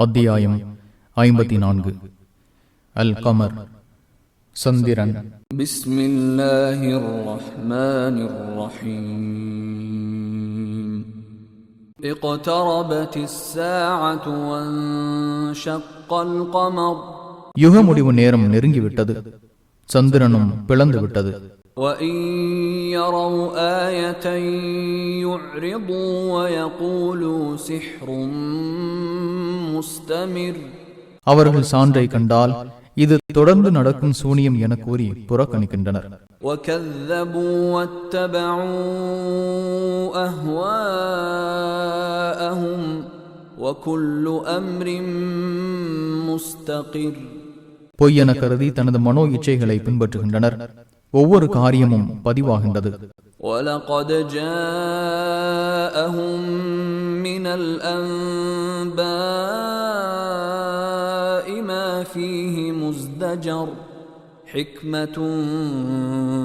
அத்தியாயம் ஐம்பத்தி நான்கு அல் கமர் சந்திரன் யுக முடிவு நேரம் நெருங்கிவிட்டது. சந்திரனும் பிளந்து விட்டது وإن يروا آية يعرضوا ويقولوا سحر مستمر அவர்கள் சான்றை கண்டால் இது தொடர்ந்து நடக்கும் சூனியம் என கூறி புறக்கணிக்கின்றனர் وكذبوا واتبعوا اهواءهم وكل امر مستقر பொய்யென கருதி தனது மனோ இச்சைகளை பின்பற்றுகின்றனர் ஒவ்வொரு காரியமும் பதிவாகின்றது ولقد جاءهم من الانباء ما فيه مزدجر حكمه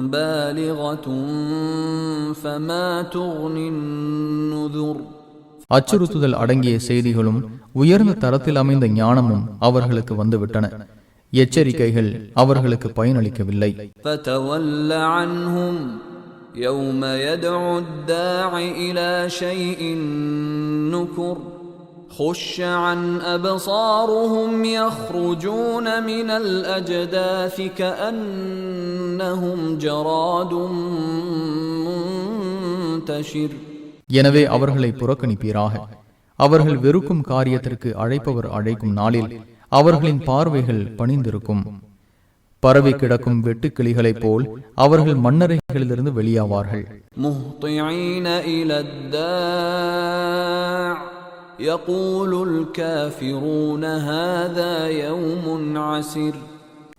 بالغه فما تغني النذر அச்சுறுத்துதல் அடங்கிய செய்திகளும் உயர்ந்த தரத்தில் அமைந்த ஞானமும் அவர்களுக்கு வந்துவிட்டன எச்சரிக்கைகள் அவர்களுக்கு பயனளிக்கவில்லை فتول عنهم يوم يدعو الداع الى شيء نكر خش عن ابصارهم يخرجون من الاجداث كانهم جراد منتشر எனவே அவர்களை புறக்கணிப்பீராக அவர்கள் வெறுக்கும் காரியத்திற்கு அழைப்பவர் அழைக்கும் நாளில் அவர்களின் பார்வைகள் பணிந்திருக்கும். பரவி கிடக்கும் வெட்டு கிளிகளைப் போல் அவர்கள் மண்ணறைகளிலிருந்து வெளியாவார்கள்.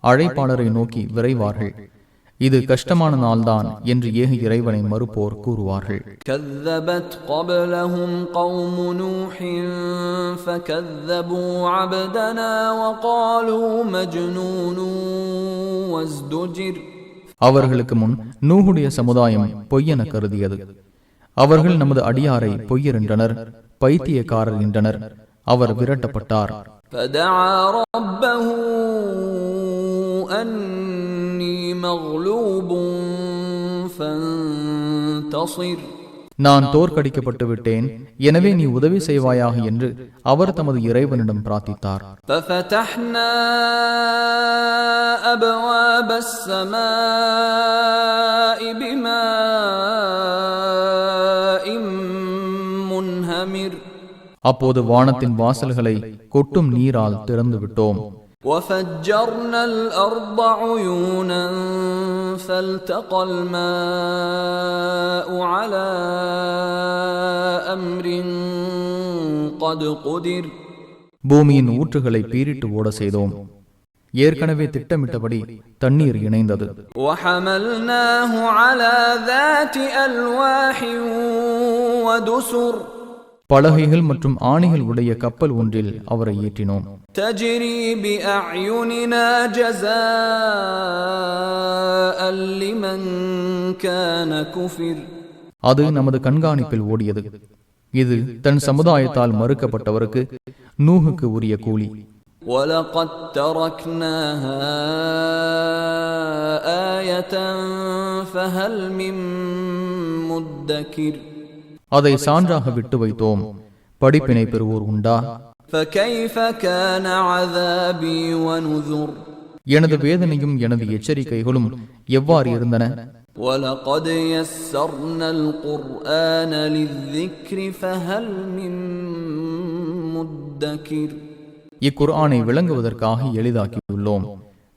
அழைப்பாளரை நோக்கி விரைவார்கள். இது கஷ்டமான நாள்தான் என்று ஏக இறைவனை மறுப்போர் கூறுவார்கள் كذبت قبلهم قوم نوح فكذبوا عبدنا وقالوا مجنون وازدجر அவர்களுக்கு முன் நூகுடைய சமுதாயம் பொய்யென கருதியது அவர்கள் நமது அடியாரை பொய்யர் என்றனர் பைத்தியக்காரர் என்றனர் அவர் விரட்டப்பட்டார் فدعا ربه أني مغلوب فانتصر நான் தோற்கடிக்கப்பட்டு விட்டேன் எனவே நீ உதவி செய்வாயாக என்று அவர் தமது இறைவனிடம் பிரார்த்தித்தார் ففتحنا أبواب السماء بماء منهمر அப்போது வானத்தின் வாசல்களை கொட்டும் நீரால் திறந்து விட்டோம் وفجرنا الأرض عيونا فالتقى الماء على أمر قد قدر பூமியின் ஊற்றுகளை பீரிட்டு ஓட செய்தோம் ஏற்கனவே திட்டமிட்டபடி தண்ணீர் இணைந்தது وحملناه على ذات ألواح ودسر பலகைகள் மற்றும் ஆணிகள் உடைய கப்பல் ஒன்றில் அவரை ஏற்றினோம் تجري بأعيننا جزاء لمن كان كفر அது நமது கண்காணிப்பில் ஓடியது இது தன் சமுதாயத்தால் மறுக்கப்பட்டவருக்கு நூகுக்கு உரிய கூலி ولقد تركناها آية فهل من مدكر அதை சான்றாக விட்டு வைத்தோம். படிப்பினை பெறுவோர் உண்டா? எனது வேதனையும் எனது எச்சரிக்கைகளும் எவ்வாறு இருந்தன? இக்குர்ஆனை விளங்குவதற்காக எளிதாக்கியுள்ளோம்.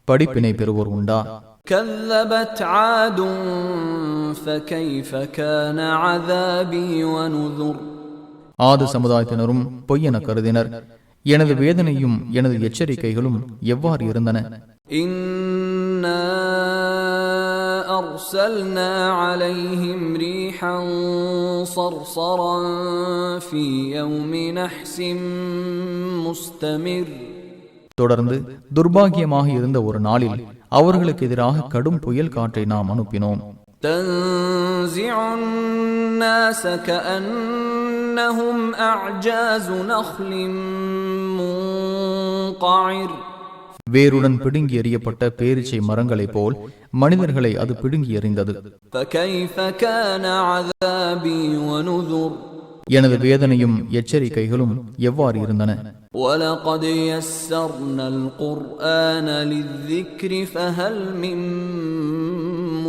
படிப்பினை பெறுவோர் உண்டா? فكيف كان عذابي ونذر ஆது சமுதாயத்தினரும் பொய்யென கருதினர் எனது வேதனையும் எனது எச்சரிக்கைகளும் எவ்வாறு இருந்தன إنا أرسلنا عليهم ريحا صرصرا في يوم نحس مستمر தொடர்ந்து துர்பாகியமாக இருந்த ஒரு நாளில் அவர்களுக்கு எதிராக கடும் புயல் காற்றை நாம் அனுப்பினோம் تنزع الناس كأن كأنهم أعجاز نخل منقعر வேருடன் பிடுங்கி எறியப்பட்ட பேரிச்சை மரங்களைப் போல் மனிதர்களை அது பிடுங்கி எறிந்தது فكيف كان عذابي ونذر எனது வேதனையும் எச்சரிக்கைகளும் எவ்வாறு இருந்தன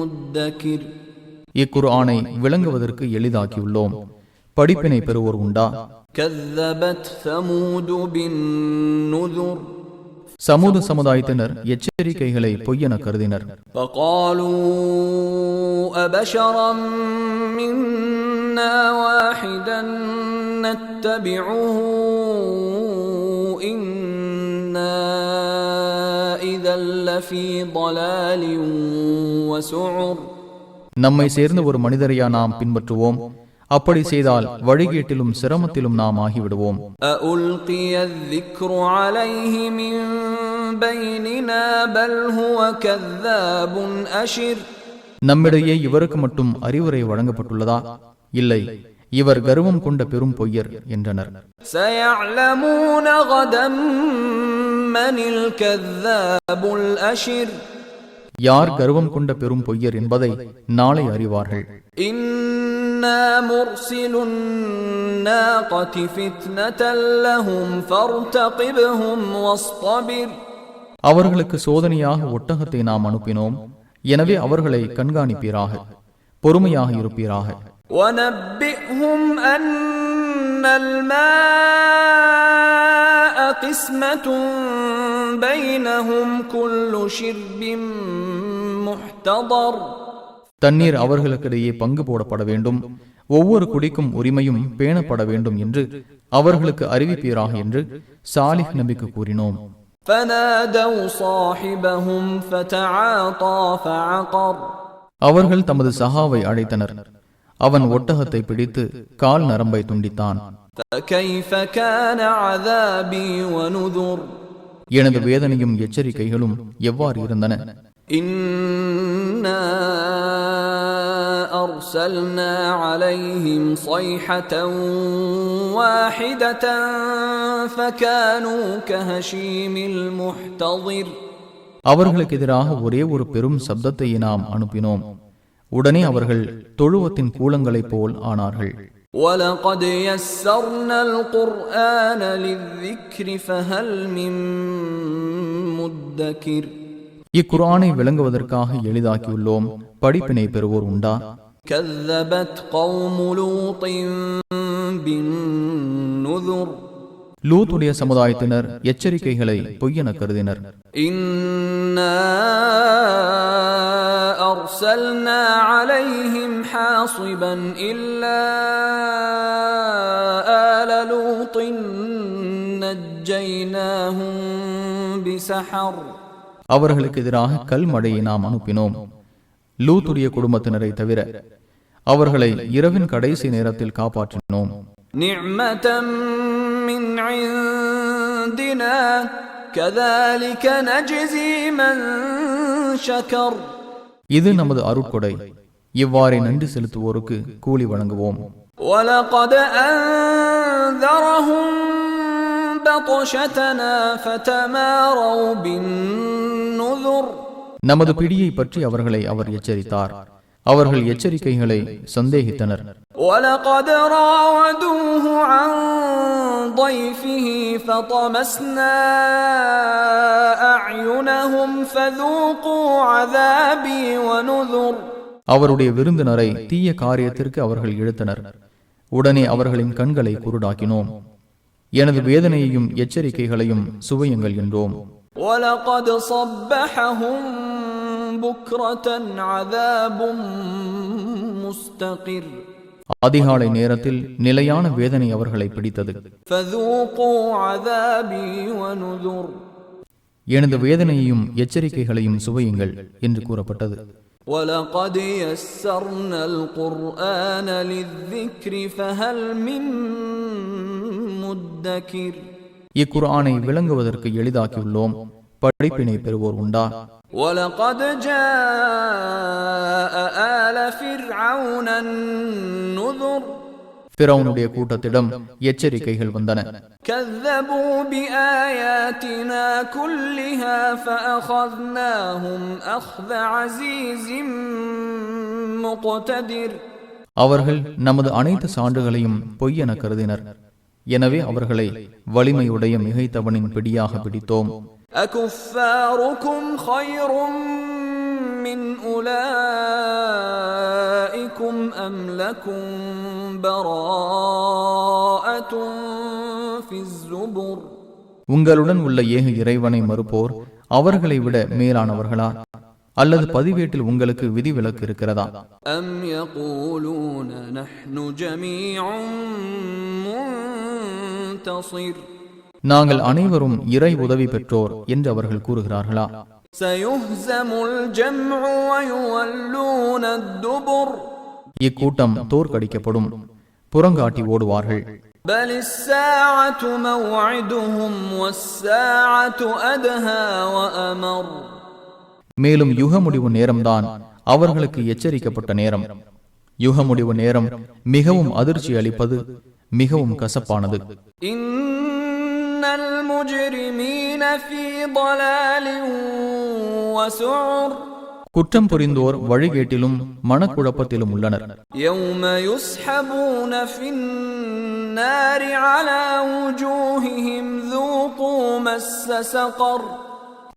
ولقد يسرنا القرآن للذكر فهل من مدكر இக்குர்ஆனை விளங்குவதற்கு எளிதாக்கியுள்ளோம் படிப்பினை பெறுவோர் உண்டா كذبت ثمود بالنذر சமூக சமுதாயத்தினர் எச்சரிக்கைகளை பொய்யென கருதினர் فقالوا أبشرا منا واحدا نتبعه إِذًا நம்மை சேர்ந்த ஒரு மனிதரையா நாம் பின்பற்றுவோம். அப்படி செய்தால் வழிகேட்டிலும் சிரமத்திலும் நாம் ஆகிவிடுவோம். நம்மிடையே இவருக்கு மட்டும் அறிவுரை வழங்கப்பட்டுள்ளதா? இல்லை. இவர் கர்வம் கொண்ட பெரும் பொய்யர் என்றனர். سيعلمون غدا من الكذاب الأشر யார் கர்வம் கொண்ட பெரும் பொய்யர் என்பதை நாளை அறிவார்கள் إنا مرسل الناقة فتنة لهم فارتقبهم واصطبر அவர்களுக்கு சோதனையாக ஒட்டகத்தை நாம் அனுப்பினோம் எனவே அவர்களை கண்காணிப்பீராக பொறுமையாக இருப்பீராக ونبئهم أن الماء قسمة بينهم كل شرب محتضر தண்ணீர் அவர்களுக்கிடையே பங்கு போடப்பட வேண்டும் ஒவ்வொரு குடிக்கும் உரிமையும் பேணப்பட வேண்டும் என்று அவர்களுக்கு அறிவிப்பீராக என்று சாலிஹ் நபிக்கு கூறினோம் فنادوا صاحبهم فتعاطى فعقر அவர்கள் தமது சகாவை அழைத்தனர் அவன் ஒட்டகத்தை பிடித்து கால் நரம்பை துண்டித்தான் فكيف كان عذابي ونذر எனது வேதனையும் எச்சரிக்கைகளும் எவ்வாறு இருந்தன إنا أرسلنا عليهم صيحة واحدة فكانوا كهشيم المحتضر அவர்களுக்கு எதிராக ஒரே ஒரு பெரும் சப்தத்தை நாம் அனுப்பினோம் உடனே அவர்கள் தொழுவத்தின் கூலங்களைப் போல் ஆனார்கள் ولقد يسرنا القرآن للذكر فهل من مدكر இக்குர்ஆனை விளங்குவதற்காக எளிதாக்கியுள்ளோம் படிப்பினை பெறுவோர் உண்டா كذبت قوم لوط بالنذر லூத்துடைய சமுதாயத்தினர் எச்சரிக்கைகளை பொய்யென கருதினர் إنا أرسلنا عليهم حاصبا إلا آل لوط نجيناهم بسحر அவர்களுக்கு எதிராக கல்மழையை நாம் அனுப்பினோம் லூத்துடைய குடும்பத்தினரை தவிர அவர்களை இரவின் கடைசி நேரத்தில் காப்பாற்றினோம் نعمة من عندنا كذلك نجزي من شكر இது நமது அருட்கொடை. இவ்வாறே நன்றி செலுத்துவோருக்கு கூலி வழங்குவோம். நமது பிடியை பற்றி அவர்களை அவர் எச்சரித்தார். அவர்கள் எச்சரிக்கைகளை சந்தேகித்தனர். அவருடைய விருந்தினரை தீய காரியத்திற்கு அவர்கள் இழுத்தனர். உடனே அவர்களின் கண்களை குருடாக்கினோம். எனது வேதனையையும் எச்சரிக்கைகளையும் சுவையுங்கள் என்றோம். بكرة عذاب مستقر அதிகாலை நேரத்தில் நிலையான வேதனை அவர்களை பிடித்தது فذوقوا عذابي ونذر எனது வேதனையையும் எச்சரிக்கைகளையும் சுவையுங்கள் என்று கூறப்பட்டது ولقد يسرنا القرآن للذكر فهل من مدكر இக்குர்ஆனை விளங்குவதற்கு எளிதாக்கியுள்ளோம் படிப்பினை பெறுவோர் உண்டா ولقد جاء آل فرعون النذر பிறவுனுடைய கூட்டத்திடம் எச்சரிக்கைகள் வந்தன كذبوا بآياتنا كلها فأخذناهم أخذ عزيز مقتدر அவர்கள் நமது அனைத்து சான்றுகளையும் பொய்யென கருதினர் எனவே அவர்களை வலிமையுடைய மிகைத்தவனின் பிடியாக பிடித்தோம் أكفاركم خير من أولئكم أم لكم براءة في الزبر உங்களுடன் உள்ள ஏக இறைவனை மறுப்போர் அவர்களை விட மேலானவர்களா அல்லது பதிவேட்டில் உங்களுக்கு விதிவிலக்கு இருக்கிறதா أم يقولون نحن جميع منتصر நாங்கள் அனைவரும் இறை உதவி பெற்றோர் என்று அவர்கள் கூறுகிறார்களா? இக்கூட்டம் தோற்கடிக்கப்படும். புறங்காட்டி ஓடுவார்கள். மேலும் யுக முடிவு நேரம்தான் அவர்களுக்கு எச்சரிக்கப்பட்ட நேரம். யுக முடிவு நேரம் மிகவும் அதிர்ச்சி அளிப்பது மிகவும் கசப்பானது. குற்றம் புரிந்தோர் வழிகேட்டிலும் மனக்குழப்பத்திலும் உள்ளனர் يوم يسحبون في النار على وجوههم ذوقوا مس سقر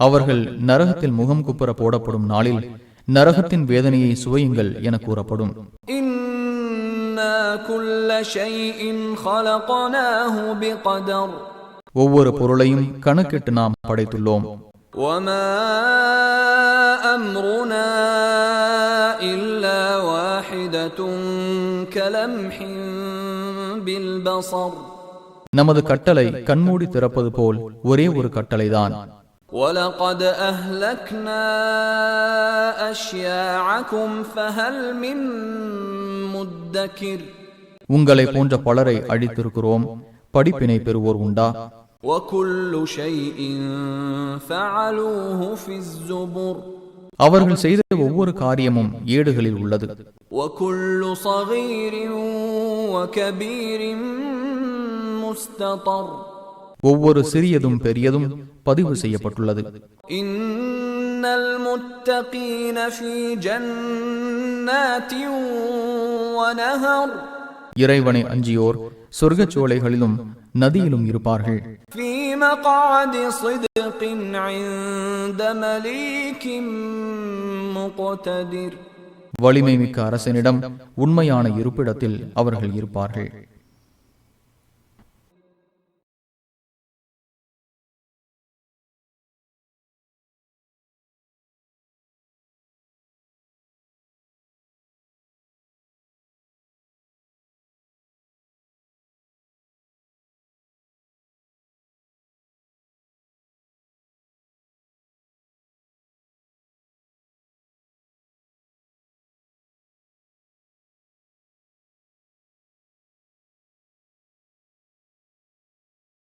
அவர்கள் நரகத்தில் முகம் குப்புற போடப்படும் நாளில் நரகத்தின் வேதனையை சுவையுங்கள் என கூறப்படும் إنا كل شيء خلقناه بقدر ஒவ்வொரு பொருளையும் கணக்கிட்டு நாம் படைத்துள்ளோம் وما أمرنا إلا واحدة كلمح بالبصر நமது கட்டளை கண்மூடி திறப்பது போல் ஒரே ஒரு கட்டளைதான் ولقد أهلكنا أشياعكم فهل من مدكر உங்களை போன்ற பலரை அழித்திருக்கிறோம் படிப்பினை பெறுவோர் உண்டா அவர்கள் செய்த ஒவ்வொரு காரியமும் ஏடுகளில் உள்ளது. ஒவ்வொரு சிறியதும் பெரியதும் பதிவு செய்யப்பட்டுள்ளது. முத்தகீன இறைவனை அஞ்சியோர் சொர்க்கச் சோலைகளிலும் நதியிலும் இருப்பார்கள். வலிமை மிக்க அரசனிடம் உண்மையான இருப்பிடத்தில் அவர்கள் இருப்பார்கள்.